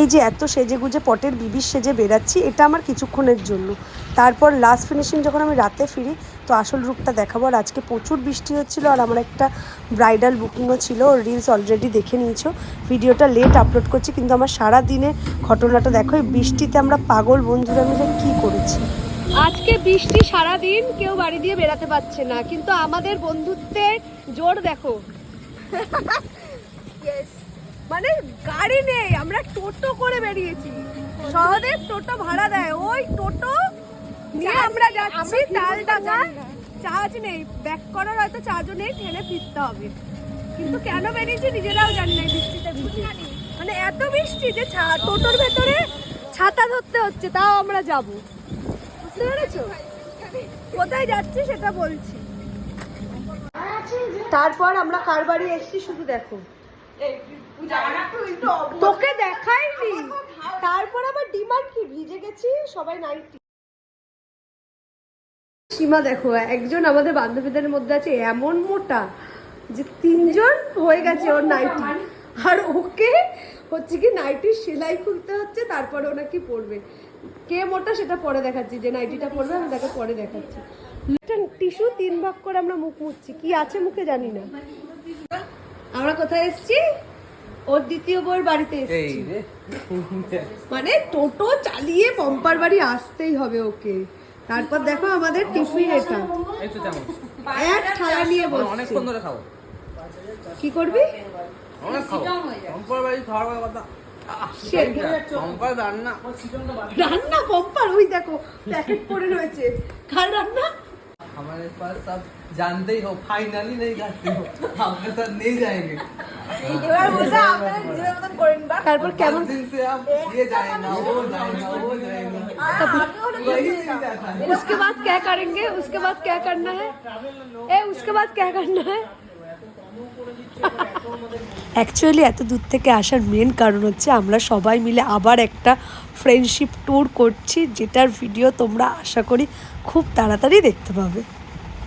এই যে এত সেজে গুজে পটের বিবির সেজে বেরাচ্ছি এটা আমার কিছুক্ষণের জন্য। তারপর লাস্ট ফিনিশিং যখন আমি রাতে ফিরি তো আসল রূপটা দেখাবো। আর আজকে প্রচুর বৃষ্টি হচ্ছিল আর আমার একটা ব্রাইডাল বুকিংও ছিল ওর রিলস অলরেডি দেখে নিয়েছো। ভিডিওটা লেট আপলোড করছি কিন্তু আমার সারা দিনের ঘটনাটা দেখো এই বৃষ্টিতে আমরা পাগল বন্ধুরা মিলে কী করেছি? আজকে বৃষ্টি সারা দিন কেউ বাড়ি দিয়ে বেরাতে পারছে না কিন্তু আমাদের বন্ধুত্বের জোর দেখো। মানে গাড়ি নেই আমরা টোটো করে বেরিয়েছি। সহদেব টোটো ভাড়া দেয়। ওই টোটো নিয়ে আমরা যাচ্ছি তালডাঙ্গা চার্জ নেই। ব্যাক করার হয়তো চার্জও নেই ট্রেনে ফিরতে হবে। কিন্তু কেন বেরিয়েছি নিজেরাও জানি না বৃষ্টিতে ভিজে মানে এত বৃষ্টি যে টোটোর ভেতরে ছাতা ধরতে হচ্ছে তাও আমরা যাব। বুঝতে পেরেছ? কোথায় যাচ্ছি সেটা বলছি। তারপর আমরা কার বাড়ি এসেছি শুধু দেখো। তোকে দেখাইনি। তারপর আবার ডিমান্ড কি? ভিজে গেছি সবাই নাইটি সীমা দেখো একজন আমাদের বান্ধবীদের মধ্যে আছে এমন মোটা যে তিনজন হয়ে গেছে ওর নাইটি। আর ওকে হচ্ছে কি নাইটির সেলাই খুলতে হচ্ছে তারপরে ও নাকি পরবে। কে মোটা সেটা পরে দেখাচ্ছি যে নাইটিটা পরবে আমি তাকে পরে দেখাচ্ছি। টিস্যু তিন ভাগ করে আমরা মুখ মুছছি কি আছে মুখে জানি না। আমরা কোথায় এসেছি? ওর দ্বিতীয় বউয়ের বাড়িতে এসেছি। মানে টোটো চালিয়ে পম্পার বাড়ি আসতেই হবে ওকে। তারপর দেখো আমাদের টিফিন এটা। এক থালা নিয়ে বসছে। অনেকক্ষণ ধরে খাও কি করবি? অনেক খাও সম্পর বাড়ি খাওয়ার কথা রান্না। রান্না পম্পার ওই দেখো প্যাকেট পড়ে রয়েছে। কার রান্না? हमारे पास सब जानते ही हो फाइनली नहीं जाते हो आपके साथ नहीं जाएंगे এবার বুঝা আপনারা নিজের মতন করেন বা তারপর কেমন दस दिन से आप ये जाएगा वो जाएगा वो जाएगा वही नहीं जाता है उसके बाद क्या करेंगे उसके बाद क्या करना है ए उसके बाद क्या करना है অ্যাকচুয়ালি এত দূর থেকে আসার মেন কারণ হচ্ছে আমরা সবাই মিলে আবার একটা ফ্রেন্ডশিপ ট্যুর করছি যেটার ভিডিও তোমরা আশা করি খুব তাড়াতাড়ি দেখতে পাবে